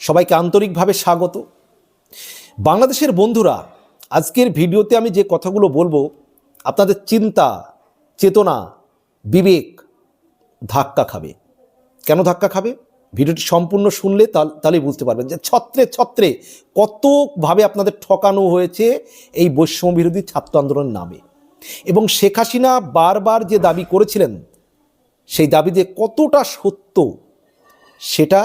সবাইকে আন্তরিকভাবে স্বাগত। বাংলাদেশের বন্ধুরা, আজকের ভিডিওতে আমি যে কথাগুলো বলব, আপনাদের চিন্তা, চেতনা, বিবেক ধাক্কা খাবে। কেন ধাক্কা খাবে? ভিডিওটি সম্পূর্ণ শুনলে তাহলেই বুঝতে পারবেন যে ছত্রে ছত্রে কতভাবে আপনাদের ঠকানো হয়েছে এই বৈষম্য বিরোধী ছাত্র আন্দোলনের নামে। এবং শেখ হাসিনা বারবার যে দাবি করেছিলেন, সেই দাবি যে কতটা সত্য সেটা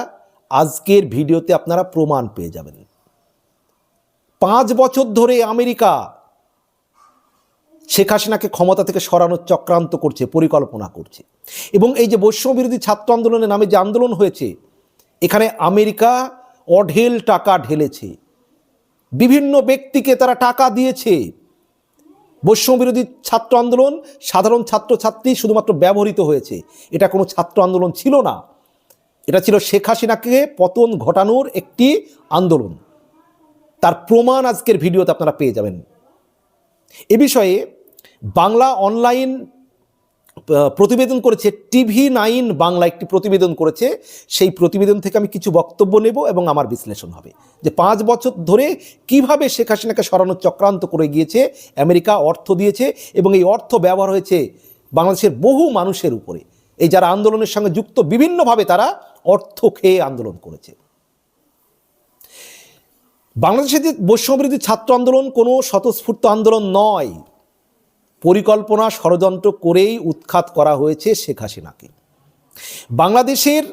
আজকের ভিডিওতে আপনারা প্রমাণ পেয়ে যাবেন। পাঁচ বছর ধরে আমেরিকা শেখ হাসিনাকে ক্ষমতা থেকে সরানোর চক্রান্ত করছে, পরিকল্পনা করছে। এবং এই যে বৈষম্য বিরোধী ছাত্র আন্দোলনের নামে যে আন্দোলন হয়েছে, এখানে আমেরিকা অঢেল টাকা ঢেলেছে। বিভিন্ন ব্যক্তিকে তারা টাকা দিয়েছে। বৈষম্য বিরোধী ছাত্র আন্দোলন সাধারণ ছাত্রছাত্রী শুধুমাত্র ব্যবহৃত হয়েছে। এটা কোনো ছাত্র আন্দোলন ছিল না। এটা ছিল শেখ হাসিনাকে পতন ঘটানোর একটি আন্দোলন। তার প্রমাণ আজকের ভিডিওতে আপনারা পেয়ে যাবেন। এ বিষয়ে বাংলা অনলাইন প্রতিবেদন করেছে, টিভি নাইন বাংলা একটি প্রতিবেদন করেছে। সেই প্রতিবেদন থেকে আমি কিছু বক্তব্য নেব এবং আমার বিশ্লেষণ হবে। যে পাঁচ বছর ধরে কীভাবে শেখ হাসিনাকে সরানোর চক্রান্ত করে গিয়েছে, আমেরিকা অর্থ দিয়েছে এবং এই অর্থ ব্যবহার হয়েছে বাংলাদেশের বহু মানুষের উপরে। এই যারা আন্দোলনের সঙ্গে যুক্ত, বিভিন্নভাবে তারা অর্থ খেয়ে আন্দোলন করেছে। বাংলাদেশের যে বৈষম্যবিরোধী ছাত্র আন্দোলন কোনো স্বতঃস্ফূর্ত আন্দোলন নয়, পরিকল্পনা ষড়যন্ত্র করেই উৎখাত করা হয়েছে শেখ হাসিনাকে। বাংলাদেশের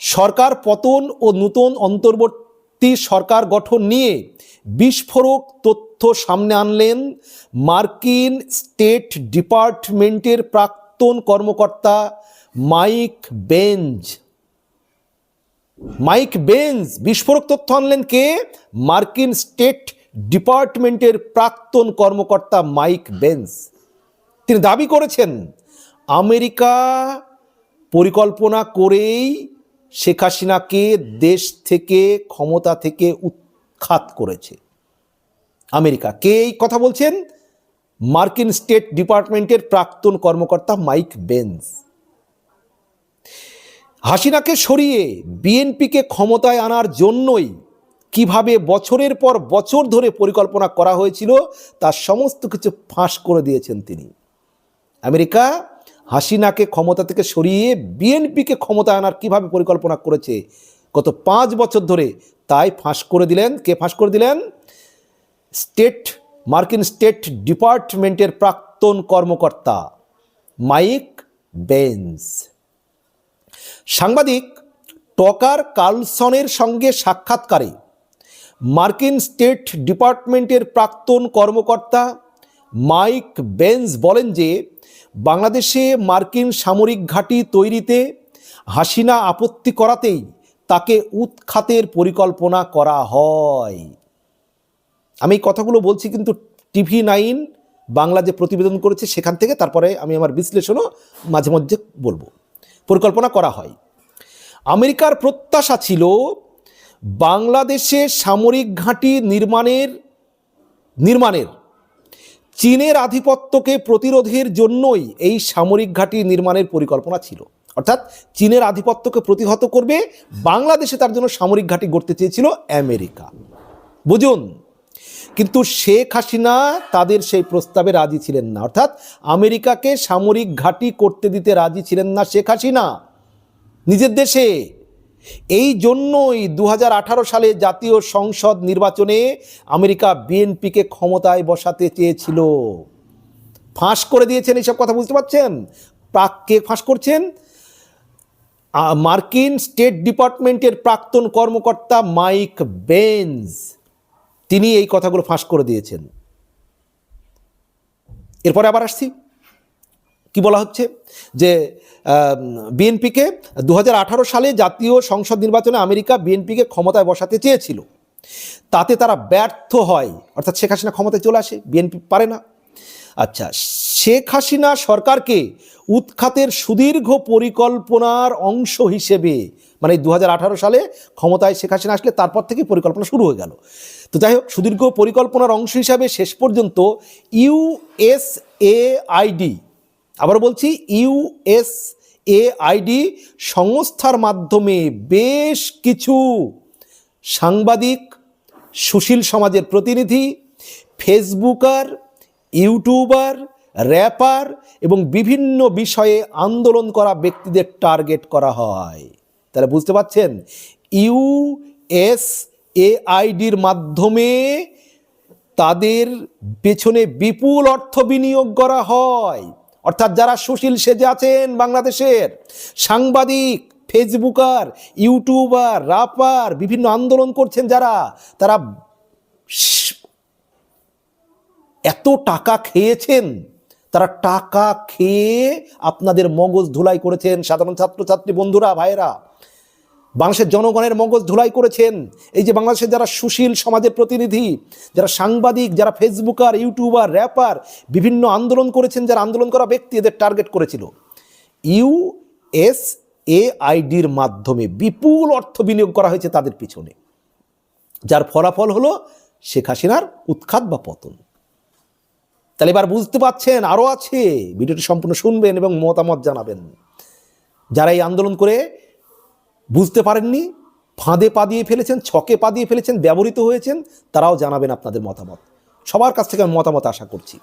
সরকার পতন ও নূতন অন্তর্বর্তী সরকার গঠন নিয়ে বিস্ফোরক তথ্য সামনে আনলেন মার্কিন স্টেট ডিপার্টমেন্টের প্রাক্তন কর্মকর্তা মাইক বেঞ্জ। মাইক বেঞ্জ বিস্ফোরক তথ্য আনলেন কে? মার্কিন স্টেট ডিপার্টমেন্টের প্রাক্তন কর্মকর্তা মাইক বেঞ্জ। তিনি দাবি করেছেন, আমেরিকা পরিকল্পনা করেই শেখ হাসিনাকে দেশ থেকে, ক্ষমতা থেকে উৎখাত করেছে। আমেরিকা। কে এই কথা বলছেন? মার্কিন স্টেট ডিপার্টমেন্টের প্রাক্তন কর্মকর্তা মাইক বেঞ্জ। হাসিনাকে সরিয়ে বিএনপিকে ক্ষমতায় আনার জন্যই কীভাবে বছরের পর বছর ধরে পরিকল্পনা করা হয়েছিল তার সমস্ত কিছু ফাঁস করে দিয়েছেন তিনি। আমেরিকা হাসিনাকে ক্ষমতা থেকে সরিয়ে বিএনপিকে ক্ষমতায় আনার কীভাবে পরিকল্পনা করেছে, গত পাঁচ বছর ধরে তাই ফাঁস করে দিলেন। কে ফাঁস করে দিলেন? স্টেট, মার্কিন স্টেট ডিপার্টমেন্টের প্রাক্তন কর্মকর্তা মাইক বেঞ্জ সাংবাদিক টকার কার্লসনের সঙ্গে সাক্ষাৎকারে মার্কিন স্টেট ডিপার্টমেন্টের প্রাক্তন কর্মকর্তা মাইক বেঞ্জ বলেন যে, বাংলাদেশে মার্কিন সামরিক ঘাঁটি তৈরিতে হাসিনা আপত্তি করাতেই তাকে উৎখাতের পরিকল্পনা করা হয়। আমি কথাগুলো বলছি কিন্তু টিভি নাইন বাংলা যে প্রতিবেদন করেছে সেখান থেকে তারপরে আমি আমার বিশ্লেষণও মাঝে মধ্যে বলব। পরিকল্পনা করা হয়। আমেরিকার প্রত্যাশা ছিল বাংলাদেশে সামরিক ঘাঁটি নির্মাণের নির্মাণের চীনের আধিপত্যকে প্রতিরোধের জন্যই এই সামরিক ঘাঁটি নির্মাণের পরিকল্পনা ছিল। অর্থাৎ চীনের আধিপত্যকে প্রতিহত করবে, বাংলাদেশে তার জন্য সামরিক ঘাঁটি গড়তে চেয়েছিল আমেরিকা। বুঝুন কিন্তু শেখ হাসিনা তাদের সেই প্রস্তাবে রাজি ছিলেন না। অর্থাৎ আমেরিকাকে সামরিক ঘাঁটি করতে দিতে রাজি ছিলেন না শেখ হাসিনা। নিজের দেশে। এই জন্যই দু হাজার আঠারো সালে জাতীয় সংসদ নির্বাচনে আমেরিকা বিএনপিকে ক্ষমতায় বসাতে চেয়েছিল। ফাঁস করে দিয়েছেন এইসব কথা বুঝতে পারছেন? প্রাককে ফাঁস করছেন? মার্কিন স্টেট ডিপার্টমেন্টের প্রাক্তন কর্মকর্তা মাইক বেঞ্জ। তিনি এই কথাগুলো ফাঁস করে দিয়েছেন। এরপরে আবার আসছি। কি বলা হচ্ছে? যে বিএনপিকে দু হাজার আঠারো সালে জাতীয় সংসদ নির্বাচনে আমেরিকা বিএনপিকে ক্ষমতায় বসাতে চেয়েছিল। তাতে তারা ব্যর্থ হয়। অর্থাৎ শেখ হাসিনা ক্ষমতায় চলে আসে, বিএনপি পারে না। আচ্ছা শেখ হাসিনা সরকারকে উৎখাতের সুদীর্ঘ পরিকল্পনার অংশ হিসেবে মানে দু হাজার আঠারো সালে ক্ষমতায় শেখ হাসিনা আসলে তারপর থেকে পরিকল্পনা শুরু হয়ে গেল। তো যাই হোক, সুদীর্ঘ পরিকল্পনার অংশ হিসাবে শেষ পর্যন্ত ইউএসএআইডি আবার বলছি ইউএসএআইডি সংস্থার মাধ্যমে বেশ কিছু সাংবাদিক, সুশীল সমাজের প্রতিনিধি, ফেসবুকার, ইউটিউবার, র্যাপার এবং বিভিন্ন বিষয়ে আন্দোলন করা ব্যক্তিদের টার্গেট করা হয়। তাহলে বুঝতে পারছেন ইউএস এআইডির মাধ্যমে তাদের পেছনে বিপুল অর্থ বিনিয়োগ করা হয়। অর্থাৎ যারা সুশীল সেজে আছেন বাংলাদেশের সাংবাদিক, ফেসবুকার, ইউটিউবার, রাপার, বিভিন্ন আন্দোলন করছেন যারা, তারা এত টাকা খেয়েছেন, তারা টাকা খেয়ে আপনাদের মগজ ধুলাই করেছেন সাধারণ ছাত্রছাত্রী বন্ধুরা, ভাইয়েরা। বাংলাদেশের জনগণের মগজ ধুলাই করেছেন। এই যে বাংলাদেশের যারা সুশীল সমাজের প্রতিনিধি, যারা সাংবাদিক, যারা ফেসবুকার, ইউটিউবার, র্যাপার, বিভিন্ন আন্দোলন করেছেন, যারা আন্দোলন করা ব্যক্তি এদের টার্গেট করেছিল। ইউএস এআইডির মাধ্যমে বিপুল অর্থ বিনিয়োগ করা হয়েছে তাদের পিছনে। যার ফলাফল হলো শেখ হাসিনার উৎখাত বা পতন। তাহলে এবার বুঝতে পাচ্ছেন আরও আছে। ভিডিওটি সম্পূর্ণ শুনবেন এবং মতামত জানাবেন। যারা এই আন্দোলন করে বুঝতে পারেননি, ফাঁদে পা দিয়ে ফেলেছেন, ছকে পা দিয়ে ফেলেছেন, ব্যবহৃত হয়েছেন, তারাও জানাবেন আপনাদের মতামত। সবার কাছ থেকে আমি মতামত আশা করছি।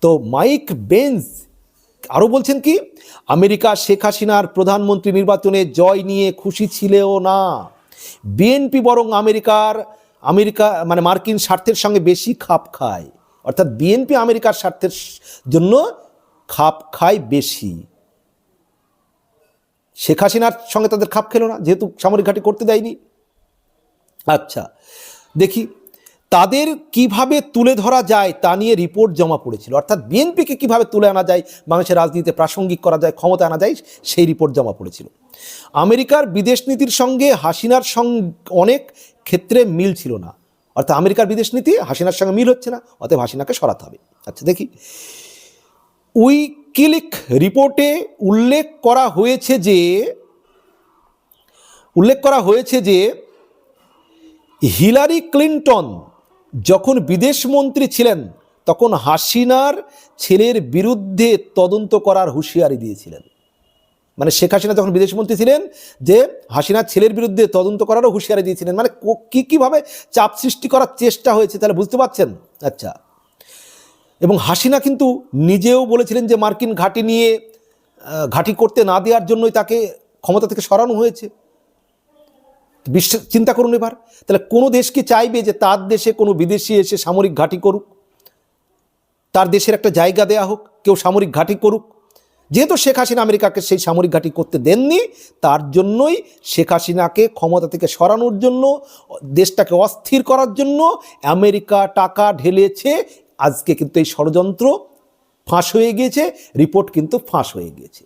তো মাইক বেঞ্জ আরও বলছেন কি, আমেরিকা শেখ হাসিনার প্রধানমন্ত্রী নির্বাচনে জয় নিয়ে খুশি ছিলেও না। বিএনপি বরং আমেরিকার, আমেরিকা মানে মার্কিন স্বার্থের সঙ্গে বেশি খাপ খায়। অর্থাৎ বিএনপি আমেরিকার স্বার্থের জন্য খাপ খায় বেশি। শেখ হাসিনার সঙ্গে তাদের খাপ খেলো না, যেহেতু সামরিক ঘাঁটি করতে দেয়নি। আচ্ছা দেখি, তাদের কীভাবে তুলে ধরা যায় তা নিয়ে রিপোর্ট জমা পড়েছিল। অর্থাৎ বিএনপিকে কীভাবে তুলে আনা যায় বাংলাদেশের রাজনীতিতে প্রাসঙ্গিক করা যায়, ক্ষমতা আনা যায়, সেই রিপোর্ট জমা পড়েছিল। আমেরিকার বিদেশ নীতির সঙ্গে হাসিনার সঙ্গে অনেক ক্ষেত্রে মিল ছিল না। অর্থাৎ আমেরিকার বিদেশ নীতি হাসিনার সঙ্গে মিল হচ্ছে না, অতএব হাসিনাকে সরাতে হবে। আচ্ছা দেখি উইকিলিক রিপোর্টে উল্লেখ করা হয়েছে যে, উল্লেখ করা হয়েছে যে, হিলারি ক্লিন্টন যখন বিদেশ মন্ত্রী ছিলেন, তখন হাসিনার ছেলের বিরুদ্ধে তদন্ত করার হুঁশিয়ারি দিয়েছিলেন। মানে শেখ হাসিনা যখন বিদেশমন্ত্রী ছিলেন, যে হাসিনার ছেলের বিরুদ্ধে তদন্ত করারও হুঁশিয়ারি দিয়েছিলেন। মানে কি কীভাবে চাপ সৃষ্টি করার চেষ্টা হয়েছে তাহলে বুঝতে পারছেন? আচ্ছা। এবং হাসিনা কিন্তু নিজেও বলেছিলেন যে মার্কিন ঘাঁটি নিয়ে ঘাঁটি করতে না দেওয়ার জন্যই তাকে ক্ষমতা থেকে সরানো হয়েছে। বিশ্বাস চিন্তা করুন এবার। তাহলে কোনো দেশ কি চাইবে যে তার দেশে কোনো বিদেশি এসে সামরিক ঘাঁটি করুক? তার দেশের একটা জায়গা দেয়া হোক, কেউ সামরিক ঘাঁটি করুক। যেহেতু শেখ হাসিনা আমেরিকাকে সেই সামরিক ঘাঁটি করতে দেননি, তার জন্যই শেখ হাসিনাকে ক্ষমতা থেকে সরানোর জন্য, দেশটাকে অস্থির করার জন্য আমেরিকা টাকা ঢেলেছে আজকে কিন্তু এই ষড়যন্ত্র ফাঁস হয়ে গিয়েছে, রিপোর্ট কিন্তু ফাঁস হয়ে গিয়েছে।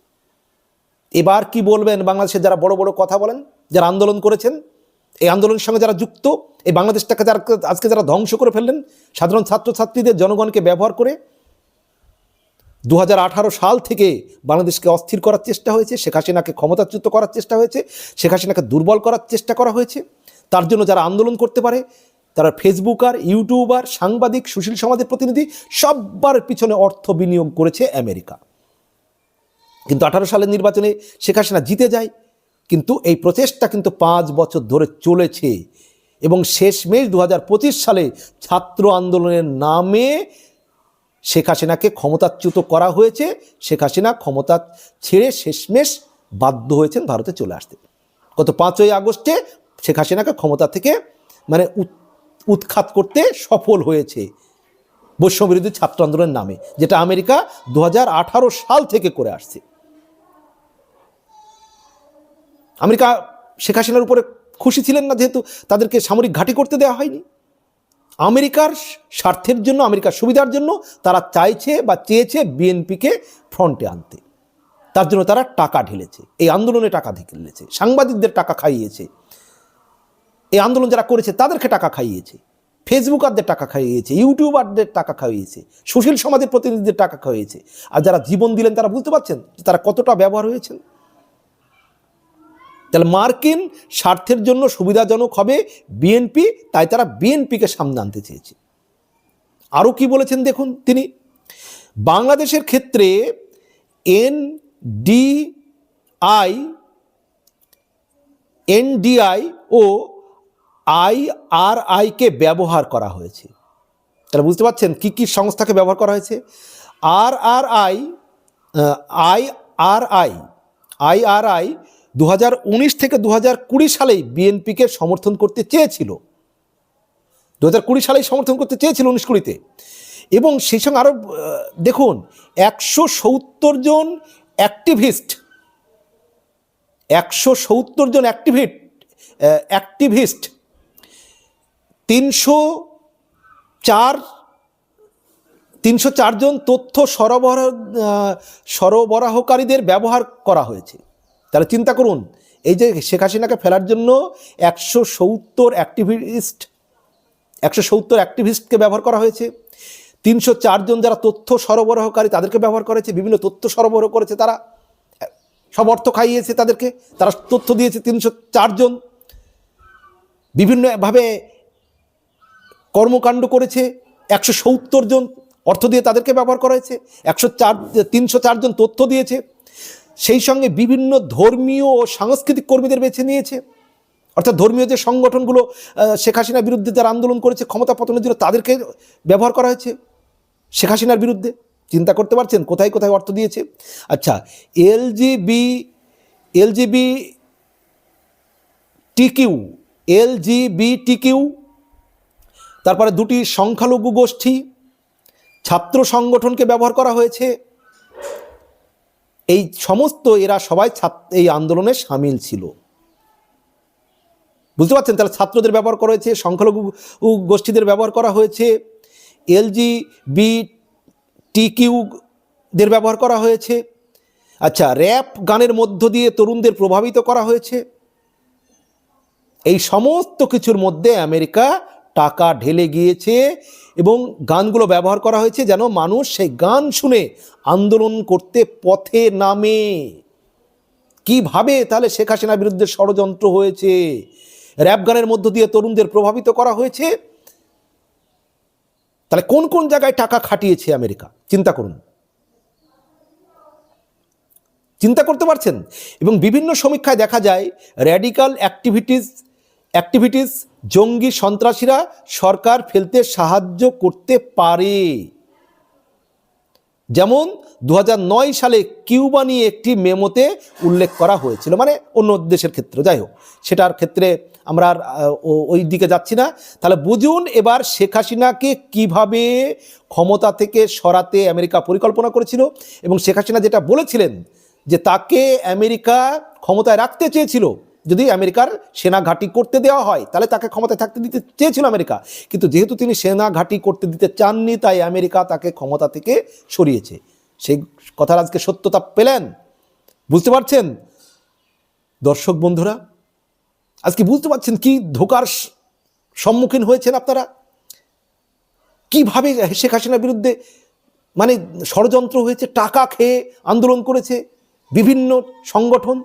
এবার কি বলবেন বাংলাদেশের যারা বড় বড় কথা বলেন, যারা আন্দোলন করেছেন, এই আন্দোলনের সঙ্গে যারা যুক্ত, এই বাংলাদেশটাকে যারা আজকে যারা ধ্বংস করে ফেললেন, সাধারণ ছাত্রছাত্রীদের, জনগণকে ব্যবহার করে দু হাজার আঠারো সাল থেকে বাংলাদেশকে অস্থির করার চেষ্টা হয়েছে, শেখ হাসিনাকে ক্ষমতাচ্যুত করার চেষ্টা হয়েছে, শেখ হাসিনাকে দুর্বল করার চেষ্টা করা হয়েছে। তার জন্য যারা আন্দোলন করতে পারে তারা ফেসবুকার ইউটিউবার সাংবাদিক সুশীল সমাজের প্রতিনিধি সব্বার পিছনে অর্থ বিনিয়োগ করেছে আমেরিকা। কিন্তু আঠারো সালের নির্বাচনে শেখ হাসিনা জিতে যায়, কিন্তু এই প্রচেষ্টা কিন্তু পাঁচ বছর ধরে চলেছে এবং শেষমেশ দু হাজার পঁচিশ সালে ছাত্র আন্দোলনের নামে শেখ হাসিনাকে ক্ষমতাচ্যুত করা হয়েছে। শেখ হাসিনা ক্ষমতা ছেড়ে শেষমেশ বাধ্য হয়েছেন ভারতে চলে আসতে। গত পাঁচই আগস্টে শেখ হাসিনাকে ক্ষমতা থেকে মানে উৎখাত করতে সফল হয়েছে বৈষম্যবিরোধী ছাত্র আন্দোলনের নামে, যেটা আমেরিকা দু হাজার আঠারো সাল থেকে করে আসছে। আমেরিকা শেখ হাসিনার উপরে খুশি ছিলেন না, যেহেতু তাদেরকে সামরিক ঘাঁটি করতে দেওয়া হয়নি। আমেরিকার স্বার্থের জন্য, আমেরিকার সুবিধার জন্য তারা চাইছে বা চেয়েছে বিএনপিকে ফ্রন্টে আনতে। তার জন্য তারা টাকা ঢেলেছে, এই আন্দোলনে টাকা ঢেলেছে, সাংবাদিকদের টাকা খাইয়েছে। এই আন্দোলন যারা করেছে, তাদেরকে টাকা খাইয়েছে। ফেসবুকারদের টাকা খাইয়েছে, ইউটিউবারদের টাকা খাইয়েছে সুশীল সমাজের প্রতিনিধিদের টাকা খাইয়েছে। আর যারা জীবন দিলেন, তারা বুঝতে পারছেন যে তারা কতটা ব্যবহার হয়েছেন। তাহলে মার্কিন স্বার্থের জন্য সুবিধাজনক হবে বিএনপি, তাই তারা বিএনপিকে সামনে আনতে চেয়েছে। আরও কি বলেছেন দেখুন তিনি? বাংলাদেশের ক্ষেত্রে এন ডি আই এনডিআই ও আই, আর আইকে ব্যবহার করা হয়েছে। তাহলে বুঝতে পারছেন কি কি সংস্থাকে ব্যবহার করা হয়েছে? R R, I I, R, I I, R, I দু হাজার উনিশ থেকে দু কুড়ি সালেই বিএনপিকে সমর্থন করতে চেয়েছিল। দু হাজার কুড়ি সালেই সমর্থন করতে চেয়েছিল উনিশ কুড়িতে। এবং সেই সঙ্গে আরও দেখুন, একশো সত্তর জন অ্যাক্টিভিস্ট, একশো সত্তর জন অ্যাক্টিভিট অ্যাক্টিভিস্ট তিনশো চার, তিনশো চারজন তথ্য সরবরাহ সরবরাহকারীদের ব্যবহার করা হয়েছে। তাহলে চিন্তা করুন, এই যে শেখ হাসিনাকে ফেলার জন্য একশো সত্তর অ্যাক্টিভিস্ট একশো সত্তর অ্যাক্টিভিস্টকে ব্যবহার করা হয়েছে। তিনশো চারজন যারা তথ্য সরবরাহকারী, তাদেরকে ব্যবহার করেছে, বিভিন্ন তথ্য সরবরাহ করেছে তারা। সব অর্থ খাইয়েছে তাদেরকে, তারা তথ্য দিয়েছে তিনশো চারজন বিভিন্নভাবে কর্মকাণ্ড করেছে, একশো সত্তর জন অর্থ দিয়ে তাদেরকে ব্যবহার করা হয়েছে, একশো চার, তিনশো চারজন তথ্য দিয়েছে, সেই সঙ্গে বিভিন্ন ধর্মীয় ও সাংস্কৃতিক কর্মীদের বেছে নিয়েছে। অর্থাৎ ধর্মীয় যে সংগঠনগুলো শেখ হাসিনার বিরুদ্ধে যারা আন্দোলন করেছে, ক্ষমতা পতনের জন্য তাদেরকে ব্যবহার করা হয়েছে, শেখ হাসিনার বিরুদ্ধে। চিন্তা করতে পারছেন? কোথায় কোথায় অর্থ দিয়েছে? আচ্ছা এলজিবি এলজিবি টিকিউ এলজিবিটিকিউ তারপরে দুটি সংখ্যালঘু গোষ্ঠী ছাত্র সংগঠনকে ব্যবহার করা হয়েছে। এই সমস্ত এরা সবাই এই আন্দোলনে সামিল ছিল। বুঝতে পারছেন? তাহলে ছাত্রদের ব্যবহার করা হয়েছে, সংখ্যালঘু গোষ্ঠীদের ব্যবহার করা হয়েছে এলজি বি টিকিউদের ব্যবহার করা হয়েছে। আচ্ছা র্যাপ গানের মধ্য দিয়ে তরুণদের প্রভাবিত করা হয়েছে। এই সমস্ত কিছুর মধ্যে আমেরিকা টাকা ঢেলে গিয়েছে এবং গানগুলো ব্যবহার করা হয়েছে যেন মানুষ সেই গান শুনে আন্দোলন করতে পথে নামে। কীভাবে? তাহলে শেখ হাসিনার বিরুদ্ধে ষড়যন্ত্র হয়েছে। র্যাপ গানের মধ্য দিয়ে তরুণদের প্রভাবিত করা হয়েছে। তাহলে কোন কোন জায়গায় টাকা খাটিয়েছে আমেরিকা? চিন্তা করুন। চিন্তা করতে পারছেন? এবং বিভিন্ন সমীক্ষায় দেখা যায় র্যাডিক্যাল অ্যাক্টিভিটিস অ্যাক্টিভিটিস জঙ্গি সন্ত্রাসীরা সরকার ফেলতে সাহায্য করতে পারে। যেমন দু হাজার নয় সালে কিউবা নিয়ে একটি মেমোতে উল্লেখ করা হয়েছিল মানে অন্য দেশের ক্ষেত্রে। যাই হোক, সেটার ক্ষেত্রে আমরা আর ওই দিকে যাচ্ছি না। তাহলে বুঝুন এবার শেখ হাসিনাকে কীভাবে ক্ষমতা থেকে সরাতে আমেরিকা পরিকল্পনা করেছিল এবং শেখ হাসিনা যেটা বলেছিলেন যে তাকে আমেরিকা ক্ষমতায় রাখতে চেয়েছিল যদি আমেরিকার সেনা ঘাঁটি করতে দেওয়া হয়, তাহলে তাকে ক্ষমতায় থাকতে দিতে চেয়েছিল আমেরিকা। কিন্তু যেহেতু তিনি সেনা ঘাঁটি করতে দিতে চাননি, তাই আমেরিকা তাকে ক্ষমতা থেকে সরিয়েছে। সেই কথার আজকে সত্যতা পেলেন। বুঝতে পারছেন? দর্শক বন্ধুরা, আজকে বুঝতে পারছেন কি ধোকার সম্মুখীন হয়েছেন আপনারা? কীভাবে শেখ হাসিনার বিরুদ্ধে মানে ষড়যন্ত্র হয়েছে, টাকা খেয়ে আন্দোলন করেছে, বিভিন্ন সংগঠন?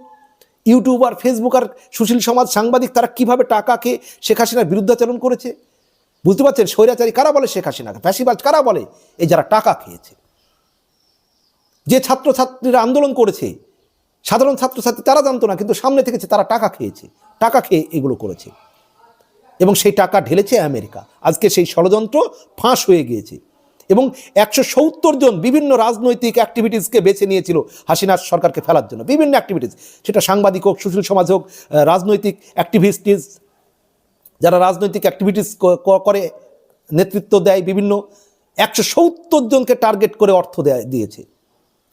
ইউটিউবার ফেসবুক আর সুশীল সমাজ সাংবাদিক তারা কীভাবে টাকা খেয়ে শেখ হাসিনার বিরুদ্ধাচরণ করেছে? বুঝতে পারছেন? স্বৈরাচারী কারা বলে শেখ হাসিনাকে ফ্যাসিবাজ কারা বলে? এই যারা টাকা খেয়েছে। যে ছাত্রছাত্রীরা আন্দোলন করেছে, সাধারণ ছাত্রছাত্রী তারা জানতো না, কিন্তু সামনে থেকেছে তারা টাকা খেয়েছে। টাকা খেয়ে এগুলো করেছে। এবং সেই টাকা ঢেলেছে আমেরিকা। আজকে সেই ষড়যন্ত্র ফাঁস হয়ে গিয়েছে। এবং একশো সত্তর জন বিভিন্ন রাজনৈতিক অ্যাক্টিভিটিসকে বেছে নিয়েছিল হাসিনার সরকারকে ফেলার জন্য। বিভিন্ন অ্যাক্টিভিটিস সেটা সাংবাদিক হোক, সুশীল সমাজ হোক রাজনৈতিক অ্যাক্টিভিস্টিস যারা রাজনৈতিক অ্যাক্টিভিটিস করে, নেতৃত্ব দেয়, বিভিন্ন একশো সত্তর জনকে টার্গেট করে অর্থ দেয়, দিয়েছে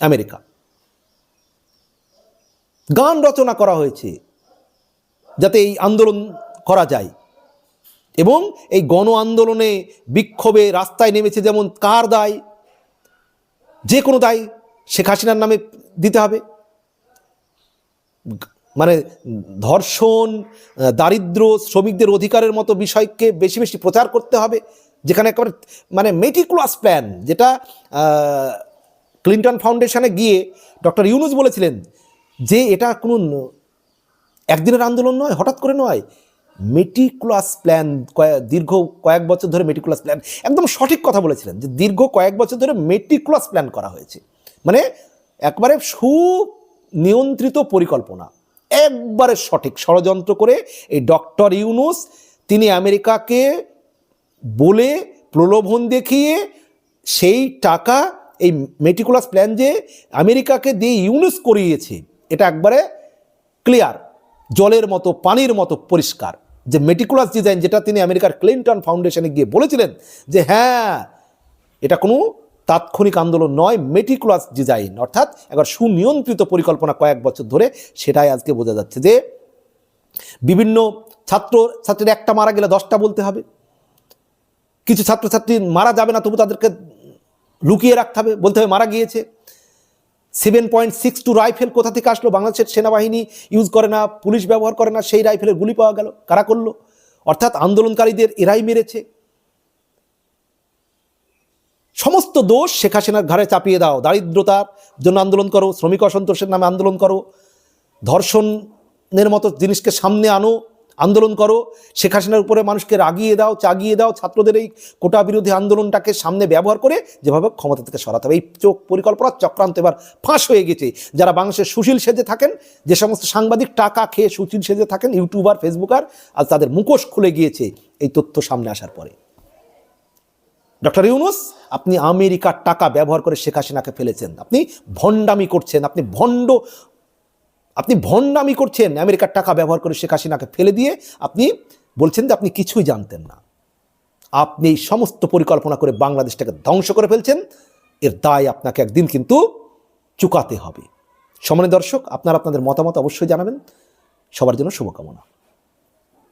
আমেরিকা। গান রচনা করা হয়েছে যাতে এই আন্দোলন করা যায়। এবং এই গণ আন্দোলনে বিক্ষোভে রাস্তায় নেমেছে যেমন কার দায়, যে কোনো দায় শেখ হাসিনার নামে দিতে হবে। মানে ধর্ষণ, দারিদ্র, শ্রমিকদের অধিকারের মতো বিষয়কে বেশি বেশি প্রচার করতে হবে, যেখানে একেবারে মানে মেটিকুলাস প্ল্যান যেটা ক্লিন্টন ফাউন্ডেশনে গিয়ে ডক্টর ইউনুস বলেছিলেন যে এটা কোনো একদিনের আন্দোলন নয়, হঠাৎ করে নয়। মেটিকুলাস প্ল্যান দীর্ঘ কয়েক বছর ধরে মেটিকুলাস প্ল্যান একদম সঠিক কথা বলেছিলেন যে দীর্ঘ কয়েক বছর ধরে মেটিকুলাস প্ল্যান করা হয়েছে। মানে একবারে সুনিয়ন্ত্রিত পরিকল্পনা, একবারে সঠিক। ষড়যন্ত্র করে এই ডক্টর ইউনুস, তিনি আমেরিকাকে বলে প্রলোভন দেখিয়ে সেই টাকা, এই মেটিকুলাস প্ল্যান যে আমেরিকাকে দিয়ে ইউনুস করিয়েছে, এটা একবারে ক্লিয়ার জলের মতো, পানির মতো পরিষ্কার। যে মেটিকুলাস ডিজাইন যেটা তিনি আমেরিকার ক্লিন্টন ফাউন্ডেশনে গিয়ে বলেছিলেন যে হ্যাঁ এটা কোনো তাৎক্ষণিক আন্দোলন নয় মেটিকুলাস ডিজাইন অর্থাৎ একবার সুনিয়ন্ত্রিত পরিকল্পনা কয়েক বছর ধরে সেটাই আজকে বোঝা যাচ্ছে যে বিভিন্ন ছাত্র, ছাত্রীর একটা মারা গেলে দশটা বলতে হবে। কিছু ছাত্রছাত্রী মারা যাবে না, তবু তাদেরকে লুকিয়ে রাখতে হবে, বলতে হবে মারা গিয়েছে। Seven point six two rifle কোথা থেকে আসলো? বাংলাদেশের সেনাবাহিনী ইউজ করে না, পুলিশ ব্যবহার করে না, সেই রাইফেলের গুলি পাওয়া গেল। কারা করল? অর্থাৎ আন্দোলনকারীদের এরাই মেরেছে। সমস্ত দোষ শেখ হাসিনার ঘাড়ে চাপিয়ে দাও। দারিদ্রতার জন্য আন্দোলন করো, শ্রমিক অসন্তোষের নামে আন্দোলন করো। ধর্ষণের মতো জিনিসকে সামনে আনো। আন্দোলন করো। শেখ হাসিনার উপরে মানুষকে রাগিয়ে দাও, চাগিয়ে দাও, ছাত্রদের এই কোটা বিরোধী আন্দোলনটাকে সামনে ব্যবহার করে যেভাবে ক্ষমতা থেকে সরাতে হবে। এই চোখ পরিকল্পনা চক্রান্ত এবার ফাঁস হয়ে গেছে। যারা বাংলাদেশের সুশীল সেজে থাকেন, যে সমস্ত সাংবাদিক টাকা খেয়ে সুশীল সেজে থাকেন, ইউটিউবার, ফেসবুকার আজ তাদের মুখোশ খুলে গিয়েছে এই তথ্য সামনে আসার পরে। ডক্টর ইউনুস, আপনি আমেরিকার টাকা ব্যবহার করে শেখ হাসিনাকে ফেলেছেন। আপনি ভণ্ডামি করছেন, আপনি ভণ্ড আপনি ভণ্ডামি করছেন, আমেরিকার টাকা ব্যবহার করে শেখ হাসিনাকে ফেলে দিয়ে আপনি বলছেন যে আপনি কিছুই জানতেন না। আপনি এই সমস্ত পরিকল্পনা করে বাংলাদেশটাকে ধ্বংস করে ফেলছেন, এর দায় আপনাকে একদিন কিন্তু চুকাতে হবে। সমানে দর্শক, আপনারা আপনাদের মতামত অবশ্যই জানাবেন। সবার জন্য শুভকামনা।